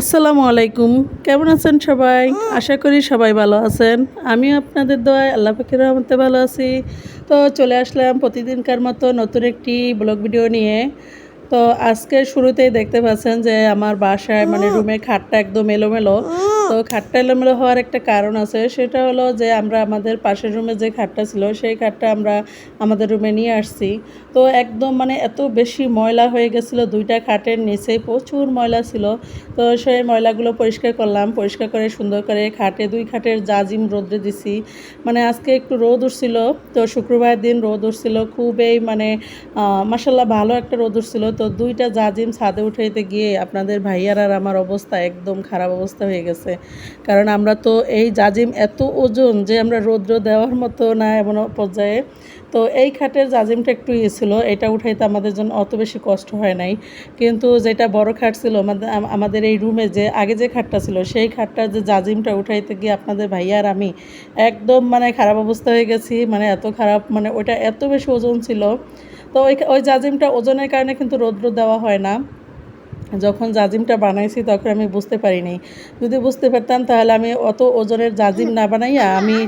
আসসালামু আলাইকুম। কেমন আছেন সবাই? আশা করি সবাই ভালো আছেন। আমি আপনাদের দোয়ায় আল্লাহ পাখির রহমতে ভালো আছি। তো চলে আসলাম প্রতিদিনকার মতো নতুন একটি ব্লগ ভিডিও নিয়ে। তো আজকে শুরুতেই দেখতে পাচ্ছেন যে আমার বাসায় মানে রুমে খাটটা একদম এলোমেলো। তো খাটটা এলোমেলো হওয়ার একটা কারণ আছে। সেটা হলো যে আমরা আমাদের পাশের রুমে যে খাটটা ছিল, সেই খাটটা আমরা আমাদের রুমে নিয়ে আসছি। তো একদম মানে এত বেশি ময়লা হয়ে গেছিল, দুইটা খাটের নিচে প্রচুর ময়লা ছিল। তো সেই ময়লাগুলো পরিষ্কার করলাম, পরিষ্কার করে সুন্দর করে খাটে, দুই খাটের জাজিম রোদ্রে দিছি। মানে আজকে একটু রোদ উঠছিল, তো শুক্রবার দিন রোদ উঠছিল, খুবই মানে মাসাল্লাহ ভালো একটা রোদ উঠছিল। তো দুইটা জাজিম ছাদে উঠাইতে গিয়ে আপনাদের ভাইয়ার আর আমার অবস্থা একদম খারাপ অবস্থা হয়ে গেছে। কারণ আমরা তো এই জাজিম এত ওজন যে আমরা রৌদ্র দেওয়ার মতো না এমন পর্যায়ে। তো এই খাটের জাজিমটা একটু ইয়ে ছিল, এটা উঠাইতে আমাদের জন্য অত বেশি কষ্ট হয় নাই। কিন্তু যেটা বড় খাট ছিল আমাদের আমাদের এই রুমে যে আগে যে খাটটা ছিল, সেই খাটটার যে জাজিমটা উঠাইতে গিয়ে আপনাদের ভাইয়া আর আমি একদম মানে খারাপ অবস্থা হয়ে গেছি মানে এত খারাপ মানে ওইটা এত বেশি ওজন ছিল। তো ওই ওই জাজিমটা ওজনের কারণে কিন্তু রৌদ্র দেওয়া হয় না। যখন জাজিমটা বানাইছি তখন আমি বুঝতে পারিনি। যদি বুঝতে পারতাম তাহলে আমি অত ওজনের জাজিম না বানাইয়া আমি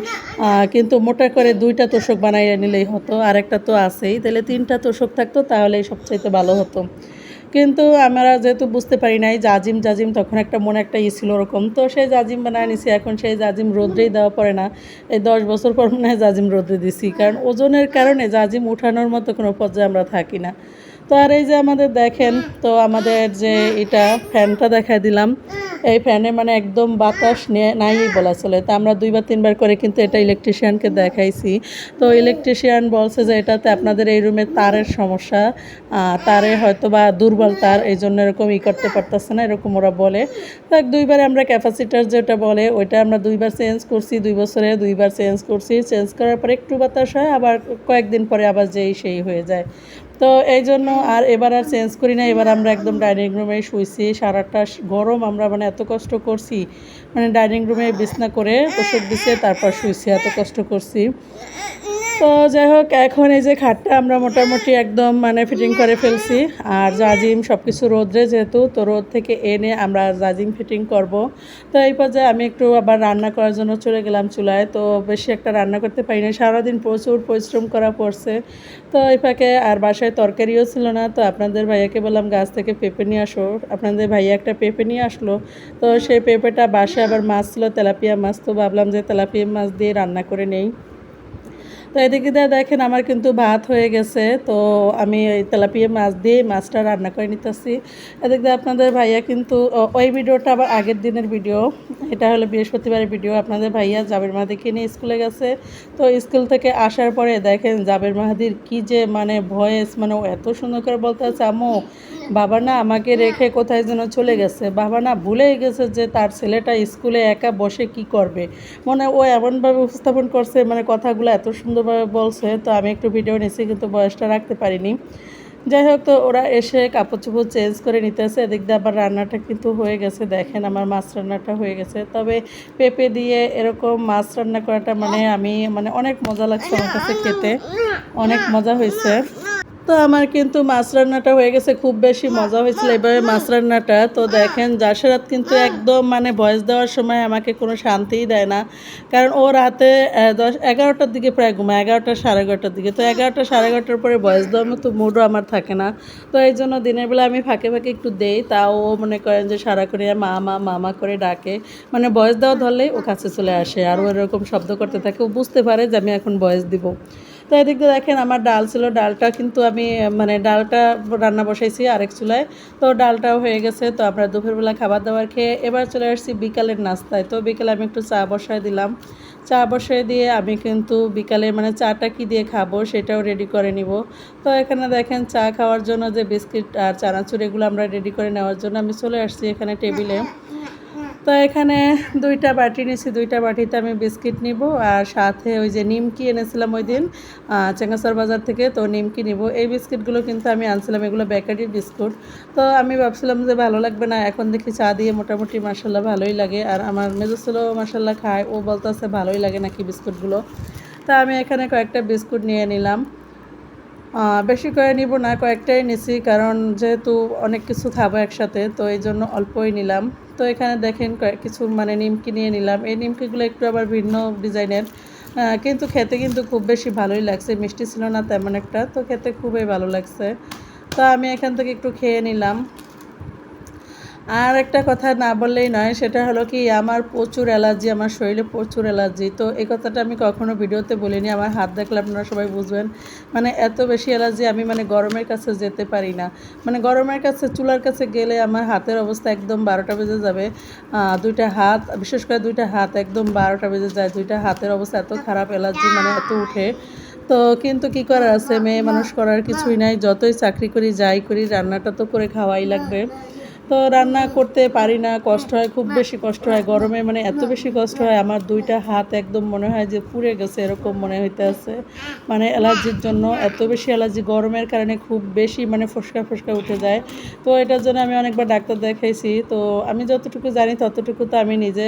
কিন্তু মোটা করে দুইটা তোষক বানাইয়া নিলেই হতো আর একটা তো আছেই। তাহলে তিনটা তোষক থাকতো, তাহলেই সবচাইতে ভালো হতো। কিন্তু আমরা যেহেতু বুঝতে পারি নাই, জাজিম জাজিম, তখন একটা মনে একটা ই ছিল ওরকম। তো সেই জাজিম বানায় নিছি, এখন সেই জাজিম রোদ্রেই দেওয়া পড়ে না। এই দশ বছর পর মনে হয় জাজিম রোদ্রে দিছি। কারণ ওজনের কারণে জাজিম উঠানোর মতো কোনো পর্যায়ে আমরা থাকি না। তো আর এই যে আমাদের দেখেন, তো আমাদের যে এটা ফ্যানটা দেখাই দিলাম। এই ফ্যানে মানে একদম বাতাস নাই বলা চলে। তো আমরা দুইবার, তিনবার করে কিন্তু এটা ইলেকট্রিশিয়ানকে দেখাইছি। তো ইলেকট্রিশিয়ান বলছে যে এটাতে আপনাদের এই রুমে তারের সমস্যা তারে হয়তো বা দুর্বল তার, এই জন্য এরকম ই করতে পারতেছে না, এরকম ওরা বলে। তো দুইবারে আমরা ক্যাপাসিটার যেটা বলে, ওইটা আমরা দুইবার চেঞ্জ করছি, দুই বছরে দুইবার চেঞ্জ করছি। চেঞ্জ করার পরে একটু বাতাস হয়, আবার কয়েকদিন পরে আবার যেই সেই হয়ে যায়। তো এই জন্য আর এবার আর চেঞ্জ করি না, এবার আমরা একদম ডাইনিং রুমে শুয়েছি সারাটা গরম আমরা মানে এত কষ্ট করছি মানে ডাইনিং রুমে বিছনা করে ওষুধ দিছে, তারপর শুয়েছি এত কষ্ট করছি। তো যাই হোক, এখন এই যে খাটটা আমরা মোটামুটি একদম মানে ফিটিং করে ফেলছি। আর জাজিম সব কিছু রোদ্রে যেহেতু, তো রোদ থেকে এনে আমরা জাজিম ফিটিং করব। তো এই পর্যায়ে আমি একটু আবার রান্না করার জন্য চলে গেলাম চুলায়। তো বেশি একটা রান্না করতে পারি না সারাদিন প্রচুর পরিশ্রম করা পড়ছে। তো এই ফাঁকে আর বাসায় তরকারিও ছিল না। তো আপনাদের ভাইয়াকে বললাম, গাছ থেকে পেঁপে নিয়ে আসো। আপনাদের ভাইয়া একটা পেঁপে নিয়ে আসলো। তো সেই পেঁপেটা বাসায় আবার মাছ ছিল, তেলাপিয়া মাছ। তো ভাবলাম যে তেলাপিয়া মাছ দিয়ে রান্না করে নেই। তো এদিকে দিয়ে দেখেন আমার কিন্তু ভাত হয়ে গেছে। তো আমি ওই তেলাপিয়া মাছ দিয়ে মাছটা রান্না করে নিতেছি। এদিক আপনাদের ভাইয়া কিন্তু ওই ভিডিওটা আবার আগের দিনের ভিডিও। এটা হলো বৃহস্পতিবারের ভিডিও। আপনাদের ভাইয়া জাবের মাহাদিকে নিয়ে স্কুলে গেছে। তো স্কুল থেকে আসার পরে দেখেন জাবের মাহাদির কি যে মানে ভয়েস মানে ও এত সুন্দর করে বলতে আছে, আম্মু বাবা না আমাকে রেখে কোথায় যেন চলে গেছে। বাবা না ভুলেই গেছে যে তার ছেলেটা স্কুলে একা বসে কি করবে। মানে ও এমনভাবে উপস্থাপন করছে মানে কথাগুলো এত সুন্দরভাবে বলছে তো আমি একটু ভিডিও নিয়েছি কিন্তু বয়সটা রাখতে পারিনি। যাই হোক তো ওরা এসে কাপড় চোপড় চেঞ্জ করে নিতেছে এদিক দিয়ে আবার রান্নাটা কিন্তু হয়ে গেছে। দেখেন আমার মাছ রান্নাটা হয়ে গেছে। তবে পেঁপে দিয়ে এরকম মাছ রান্না করাটা মানে আমি মানে অনেক মজা লাগছে আমার কাছে খেতে। অনেক মজা হয়েছে। তো আমার কিন্তু মাছ রান্নাটা হয়ে গেছে, খুব বেশি মজা হয়েছিল এবারে মাছ রান্নাটা। তো দেখেন জাসেরাত কিন্তু একদম মানে ভয়েস দেওয়ার সময় আমাকে কোনো শান্তিই দেয় না। কারণ ও রাতে দশ, এগারোটার দিকে প্রায় ঘুমায়, এগারোটা সাড়ে এগারোটার দিকে। তো এগারোটা সাড়ে এগারোটার পরে ভয়েস দেওয়ার মতো মুডও আমার থাকে না। তো এই জন্য দিনের বেলা আমি ফাঁকে ফাঁকে একটু দেই, তাও ও মনে করেন যে সারাক্ষণ মা মা মামা করে ডাকে। মানে ভয়েস দেওয়া ধরলেই ও কাছে চলে আসে আর ও এরকম শব্দ করতে থাকে। ও বুঝতে পারে যে আমি এখন ভয়েস দিব। তো এদিক দেখেন আমার ডাল ছিল, ডালটা কিন্তু আমি মানে ডালটা রান্না বসাইছি আরেক চুলায়। তো ডালটাও হয়ে গেছে, তো আমরা দুপুরবেলা খাবার দাবার খেয়ে এবার চলে আসছি বিকালের নাস্তায়। তো বিকালে আমি একটু চা বসায় দিলাম। চা বসায় দিয়ে আমি কিন্তু বিকালে মানে চাটা কি দিয়ে খাব সেটাও রেডি করে নিব। তো এখানে দেখেন চা খাওয়ার জন্য যে বিস্কিট আর চানাচুর, এগুলো আমরা রেডি করে নেওয়ার জন্য আমি চলে আসছি এখানে টেবিলে। তো এখানে দুইটা বাটি নিয়েছি, দুইটা বাটিতে আমি বিস্কিট নিব আর সাথে ওই যে নিমকি এনেছিলাম ওই দিন চেঙ্গাসর বাজার থেকে, তো নিমকি নিব। এই বিস্কিটগুলো কিন্তু আমি আনছিলাম, এগুলো বেকারির বিস্কুট। তো আমি ভাবছিলাম যে ভালো লাগবে না, এখন দেখি চা দিয়ে মোটামুটি মাসাল্লাহ ভালোই লাগে। আর আমার মেজো মাসাল্লাহ খায়, ও বলতেছে ভালোই লাগে নাকি বিস্কুটগুলো। তা আমি এখানে কয়েকটা বিস্কুট নিয়ে নিলাম। বেশি করে নিব না, কয়েকটাই নিছি, কারণ যেহেতু অনেক কিছু খাব একসাথে, তো এই জন্য অল্পই নিলাম। তো এখানে দেখেন কিছু মানে নিমকি নিয়ে নিলাম। এই নিমকিগুলো একটু আবার ভিন্ন ডিজাইনের কিন্তু খেতে কিন্তু খুব বেশি ভালোই লাগছে। মিষ্টি ছিল না তেমন একটা, তো খেতে খুবই ভালো লাগছে। তো আমি এখান থেকে একটু খেয়ে নিলাম। আর একটা কথা না বললেই নয়, সেটা হলো কি আমার প্রচুর অ্যালার্জি, আমার শরীরে প্রচুর অ্যালার্জি। তো এই কথাটা আমি কখনো ভিডিওতে বলিনি, আমার হাত দেখলে আপনারা সবাই বুঝবেন। মানে এত বেশি অ্যালার্জি আমি মানে গরমের কাছে যেতে পারি না। মানে গরমের কাছে, চুলার কাছে গেলে আমার হাতের অবস্থা একদম বারোটা বেজে যাবে। দুইটা হাত, বিশেষ করে দুইটা হাত একদম বারোটা বেজে যায়। দুইটা হাতের অবস্থা এত খারাপ অ্যালার্জি মানে এত উঠে। তো কিন্তু কি করার আছে? মেয়ে মানুষ করার কিছুই নাই। যতই চাকরি করি, যাই করি, রান্নাটা তো করে খাওয়াই লাগবে। তো রান্না করতে পারি না কষ্ট হয় খুব বেশি কষ্ট হয় গরমে মানে এত বেশি কষ্ট হয় আমার দুইটা হাত একদম মনে হয় যে পুড়ে গেছে এরকম মনে হইতে আছে মানে অ্যালার্জির জন্য এত বেশি অ্যালার্জি গরমের কারণে খুব বেশি মানে ফসকা ফসকা উঠে যায়। তো এটার জন্য আমি অনেকবার ডাক্তার দেখাইছি তো আমি যতটুকু জানি ততটুকু তো আমি নিজে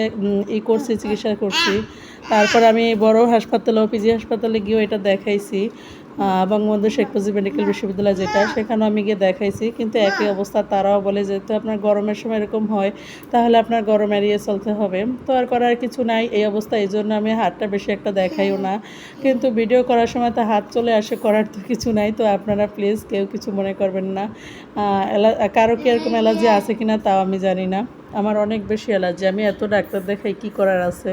ই করছি চিকিৎসা করছি। তারপর আমি বড় হাসপাতালে পিজি হাসপাতালে গিয়েও এটা দেখাইছি। বঙ্গবন্ধু শেখ মুজিব মেডিকেল বিশ্ববিদ্যালয় যেটা সেখানেও আমি গিয়ে দেখাইছি। কিন্তু একই অবস্থা তারাও বলে যেহেতু আপনার গরমের সময় এরকম হয় তাহলে আপনার গরম এড়িয়ে চলতে হবে। তো আর করার কিছু নাই এই অবস্থা এই জন্য আমি হাতটা বেশি একটা দেখাইও না। কিন্তু ভিডিও করার সময় তো হাত চলে আসে করার তো কিছু নাই। তো আপনারা প্লিজ কেউ কিছু মনে করবেন না। কারও কি এরকম অ্যালার্জি আছে কিনা তাও আমি জানি না। আমার অনেক বেশি অ্যালার্জি। আমি এত ডাক্তার দেখাই কি করার আছে?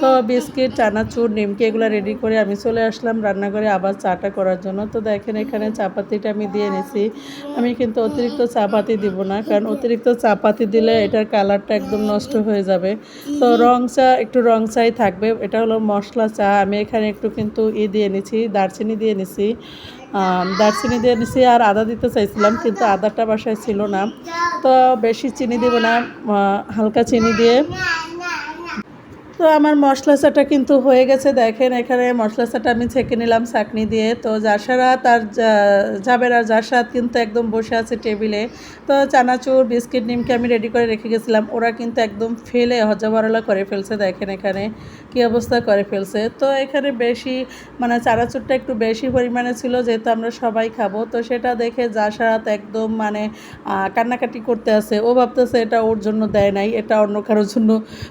তো বিস্কিট, চানাচুর, নিমকি এগুলো রেডি করে আমি চলে আসলাম রান্নাঘরে আবার চাটা করার জন্য। তো দেখেন এখানে চাপাতিটা আমি দিয়ে নিছি। আমি কিন্তু অতিরিক্ত চাপাতি দিব না, কারণ অতিরিক্ত চাপাতি দিলে এটার কালারটা একদম নষ্ট হয়ে যাবে। তো রং চা, একটু রং চাই থাকবে। এটা হলো মশলা চা। আমি এখানে একটু কিন্তু ই দিয়ে নিছি, দারচিনি দিয়ে নিছি। দারচিনি দিয়ে নিছি আর আদা দিতে চাইছিলাম, কিন্তু আদাটা বাসায় ছিল না। তো বেশি চিনি দেবো না হালকা চিনি দিয়ে। তো আমার মশলা চাটা কিন্তু হয়ে গেছে। দেখেন এখানে মশলা চাটা আমি ছেঁকে নিলাম চাকনি দিয়ে। তো জাসারা তার যাবের আর জাসাদ কিন্তু একদম বসে আছে টেবিলে। তো চানাচুর, বিস্কিট, নিমকে আমি রেডি করে রেখে গেছিলাম। ওরা কিন্তু একদম ফেলে হজবরলা করে ফেলছে, দেখেন এখানে কি অবস্থা করে ফেলছে। তো এখানে বেশি মানে চানাচুরটা একটু বেশি পরিমাণে ছিল, যেহেতু আমরা সবাই খাব। তো সেটা দেখে জাসারাত একদম মানে কান্নাকাটি করতে আছে। ও ভাবতেছে এটা ওর জন্য দেয় নাই, এটা অন্য কারোর জন্য।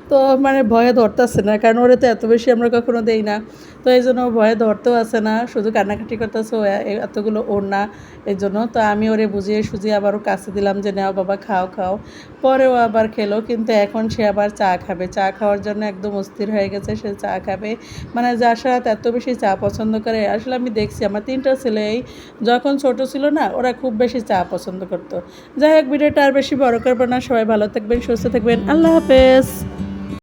তো মানে ভয়ে ধরতেছে না, কারণ ওরা তো এত বেশি আমরা কখনো দেই না। তো এই জন্য ভয়ে ধরতেও আসে না, শুধু কান্নাকাটি করতেছে এতগুলো ওর না এই জন্য। তো আমি ওরে বুঝিয়ে সুঝিয়ে আবারও কাছে দিলাম যে, নাও বাবা, খাও খাও। পরে ও আবার খেলো, কিন্তু এখন সে আবার চা খাবে। চা খাওয়ার জন্য একদম অস্থির হয়ে গেছে, সে চা খাবে। মানে যার সাথে এত বেশি চা পছন্দ করে, আসলে আমি দেখছি আমার তিনটা ছেলেই যখন ছোট ছিল না, ওরা খুব বেশি চা পছন্দ করতো। যাই হোক, ভিডিওটা আর বেশি বড় করব না, সবাই ভালো থাকবেন, সুস্থ থাকবেন, আল্লাহ হাফেজ।